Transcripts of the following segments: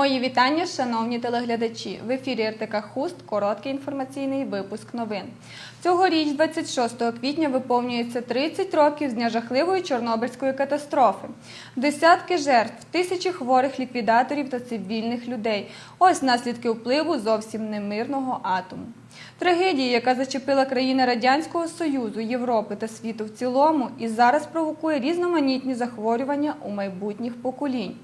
Мої вітання, шановні телеглядачі. В ефірі РТК Хуст короткий інформаційний випуск новин. Цьогоріч, 26 квітня, виповнюється 30 років з дня жахливої Чорнобильської катастрофи. Десятки жертв, тисячі хворих ліквідаторів та цивільних людей. Ось наслідки впливу зовсім немирного атому. Трагедія, яка зачепила країни Радянського Союзу, Європи та світу в цілому, і зараз провокує різноманітні захворювання у майбутніх поколінь.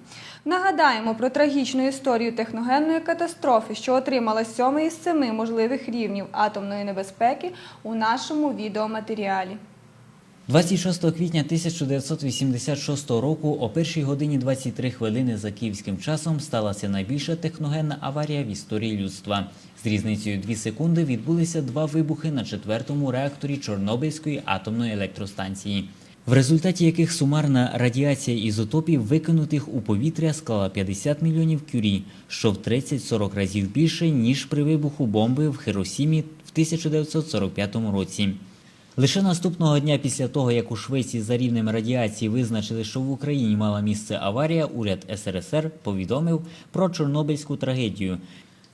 Нагадаємо про трагічну історію техногенної катастрофи, що отримала сьомий із семи можливих рівнів атомної небезпеки у нашому відеоматеріалі. 26 квітня 1986 року о 1 годині 23 хвилини за київським часом сталася найбільша техногенна аварія в історії людства. З різницею 2 секунди відбулися два вибухи на четвертому реакторі Чорнобильської атомної електростанції, в результаті яких сумарна радіація ізотопів, викинутих у повітря, склала 50 мільйонів кюрі, що в 30-40 разів більше ніж при вибуху бомби в Хіросімі в 1945 році. Лише наступного дня після того, як у Швеції за рівнем радіації визначили, що в Україні мала місце аварія, уряд СРСР повідомив про Чорнобильську трагедію.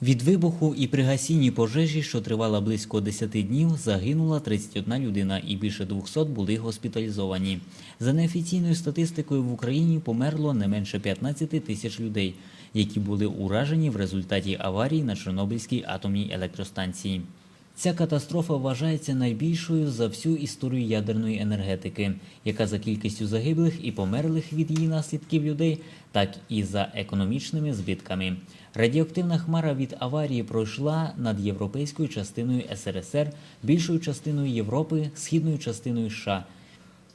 Від вибуху і при гасінні пожежі, що тривала близько 10 днів, загинула 31 людина і більше 200 були госпіталізовані. За неофіційною статистикою в Україні померло не менше 15 тисяч людей, які були уражені в результаті аварії на Чорнобильській атомній електростанції. Ця катастрофа вважається найбільшою за всю історію ядерної енергетики, яка за кількістю загиблих і померлих від її наслідків людей, так і за економічними збитками. Радіоактивна хмара від аварії пройшла над європейською частиною СРСР, більшою частиною Європи, східною частиною США.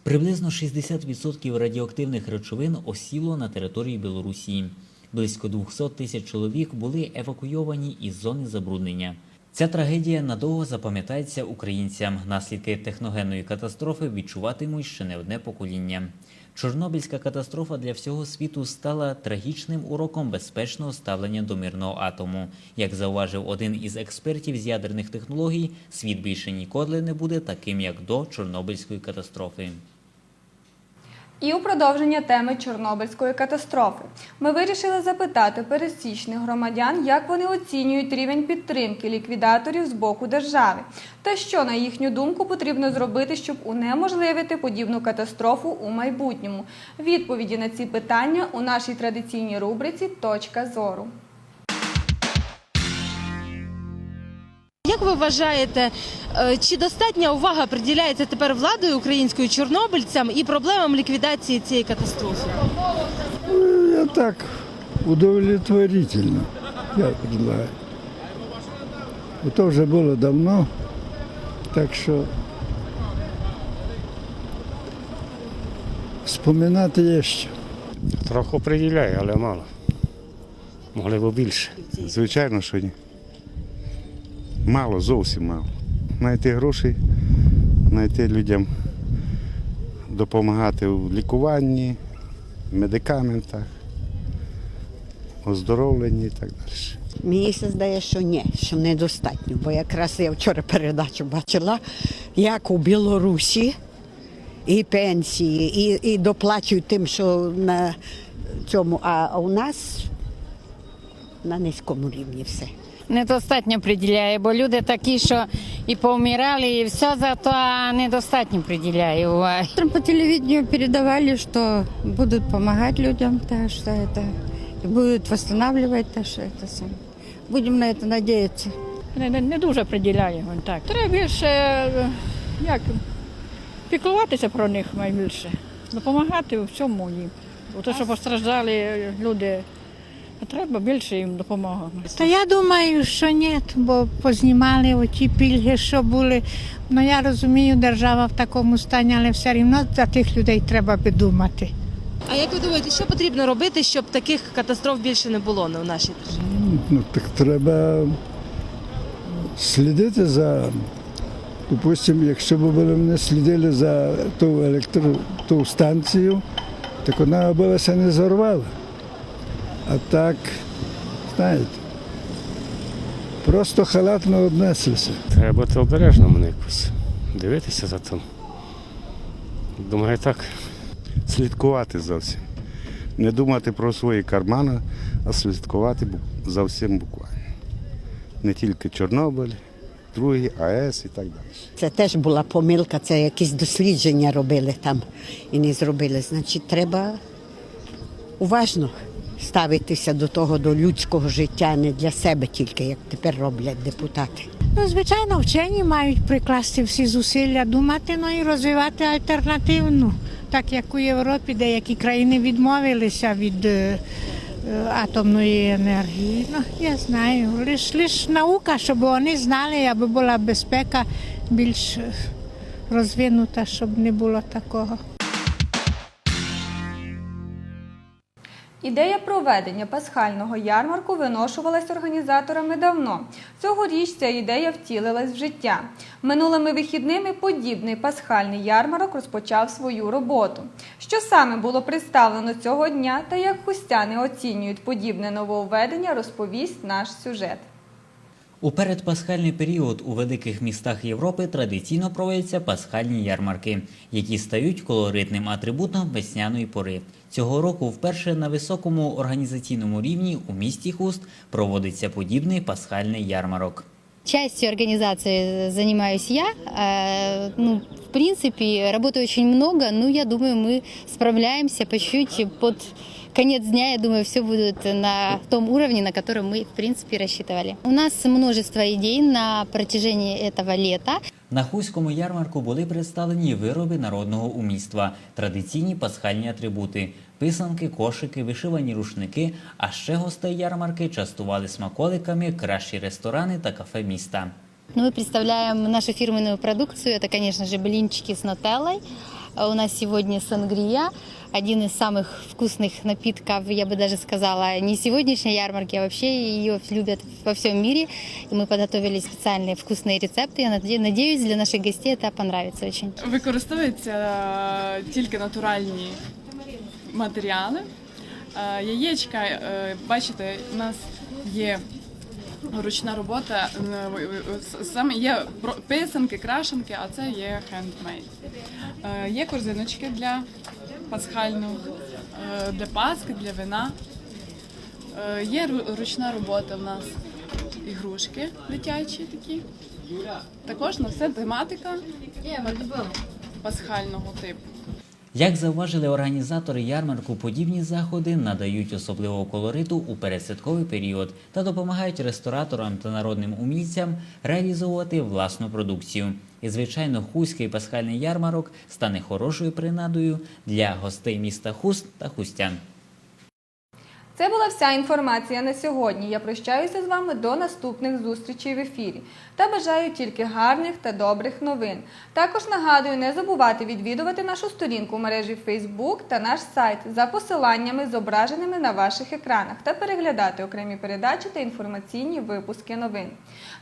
Приблизно 60% радіоактивних речовин осіло на території Білорусі. Близько 200 тисяч чоловік були евакуйовані із зони забруднення. Ця трагедія надовго запам'ятається українцям. Наслідки техногенної катастрофи відчуватимуть ще не одне покоління. Чорнобильська катастрофа для всього світу стала трагічним уроком безпечного ставлення до мирного атому. Як зауважив один із експертів з ядерних технологій, світ більше ніколи не буде таким, як до Чорнобильської катастрофи. І у продовження теми Чорнобильської катастрофи ми вирішили запитати пересічних громадян, як вони оцінюють рівень підтримки ліквідаторів з боку держави, та що, на їхню думку, потрібно зробити, щоб унеможливити подібну катастрофу у майбутньому. Відповіді на ці питання у нашій традиційній рубриці Точка зору. Як ви вважаєте, е, чи достатня увага приділяється тепер владою українською чорнобильцям і проблемам ліквідації цієї катастрофи? Я так, удовлетворительно, я предлагаю. Это вже було давно, так що споминати є що. Трохи приділяє, але мало. Могли б більше. Звичайно, що ні. Мало, зовсім мало. Знайти гроші, знайти людям допомагати у лікуванні, медикаментах, оздоровленні і так далі. Мені здає, що ні, що недостатньо. Бо якраз я вчора передачу бачила, як у Білорусі і пенсії, і, і доплачують тим, що на цьому, а у нас на низькому рівні все Недостатньо приділяє, бо люди такі, що і повмирали, і все зато а недостатньо приділяє уваги. Утром по телевидению передавали, что будут помогать людям, так что это и будут восстанавливать, так что это сам. Будем на это надеяться. Не, не, не дуже приділяє він так. Треба більше е, як, піклуватися про них найбільше, допомагати у всьому їм. У те, що постраждали люди, треба більше їм допомоги. Та я думаю, що ні, бо познімали оті пільги, що були. Ну я розумію, держава в такому стані, але все одно за тих людей треба би думати. А як ви думаєте, що потрібно робити, щоб таких катастроф більше не було на нашій державі? Ну, так треба слідити за, допустимо, якщо б вони слідили за ту електро, ту станцію, так вона б це не зорвала. А так, знаєте, просто халатно однеслися. Треба бути обережним якось. Дивитися за тим. Думаю, так. Слідкувати зовсім. Не думати про свої кармани, а слідкувати за всім буквально. Не тільки Чорнобиль, другий АЕС і так далі. Це теж була помилка, це якісь дослідження робили там і не зробили. Значить, треба уважно ставитися до того, до людського життя, не для себе тільки, як тепер роблять депутати. Ну, звичайно, вчені мають прикласти всі зусилля, думати ну, і розвивати альтернативну. Так як у Європі деякі країни відмовилися від е, е, атомної енергії. Ну, я знаю, лише лиш наука, щоб вони знали, аби була безпека більш е, розвинута, щоб не було такого. Ідея проведення пасхального ярмарку виношувалась організаторами давно. Цьогоріч ця ідея втілилась в життя. Минулими вихідними подібний пасхальний ярмарок розпочав свою роботу. Що саме було представлено цього дня та як хустяни оцінюють подібне нововведення, розповість наш сюжет. У передпасхальний період у великих містах Європи традиційно проводяться пасхальні ярмарки, які стають колоритним атрибутом весняної пори. Цього року вперше на високому організаційному рівні у місті Хуст проводиться подібний пасхальний ярмарок. Частью организации занимаюсь я. Э, Ну, в принципе, работы очень много, но я думаю, мы справляемся по чуть-чуть. Под конец дня, я думаю, все будет на том уровне, на котором мы, в принципе, рассчитывали. У нас множество идей на протяжении этого лета. На Хуському ярмарку були представлені вироби народного умільства, традиційні пасхальні атрибути, писанки, кошики, вишивані рушники. А ще гостей ярмарки частували смаколиками кращі ресторани та кафе міста. Ну, Мы представляем нашу фирменную продукцию. Это, конечно же, блинчики с нутеллой. А У нас сегодня сангрия, один из самых вкусных напитков, я бы даже сказала, не сегодняшней ярмарки, а вообще ее любят во всем мире. И мы подготовили специальные вкусные рецепты. Я наде- надеюсь, для наших гостей это понравится очень. Використовуються е, тільки натуральні матеріали. Е, Яєчка, е, бачите, у нас є ручна робота. е, Саме є писанки, крашенки, а це є хендмейд. Є корзиночки для пасхального, е, для паски, для вина. Е, Є ручна робота в нас ігрушки дитячі такі. Також на все тематика пасхального типу. Як зауважили організатори ярмарку, подібні заходи надають особливого колориту у пересвятковий період та допомагають рестораторам та народним умільцям реалізовувати власну продукцію. І, звичайно, хуський пасхальний ярмарок стане хорошою принадою для гостей міста Хуст та Хустян. Це була вся інформація на сьогодні. Я прощаюся з вами до наступних зустрічей в ефірі та бажаю тільки гарних та добрих новин. Також нагадую не забувати відвідувати нашу сторінку в мережі Facebook та наш сайт за посиланнями, зображеними на ваших екранах, та переглядати окремі передачі та інформаційні випуски новин.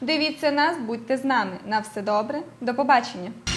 Дивіться нас, будьте з нами. На все добре, до побачення!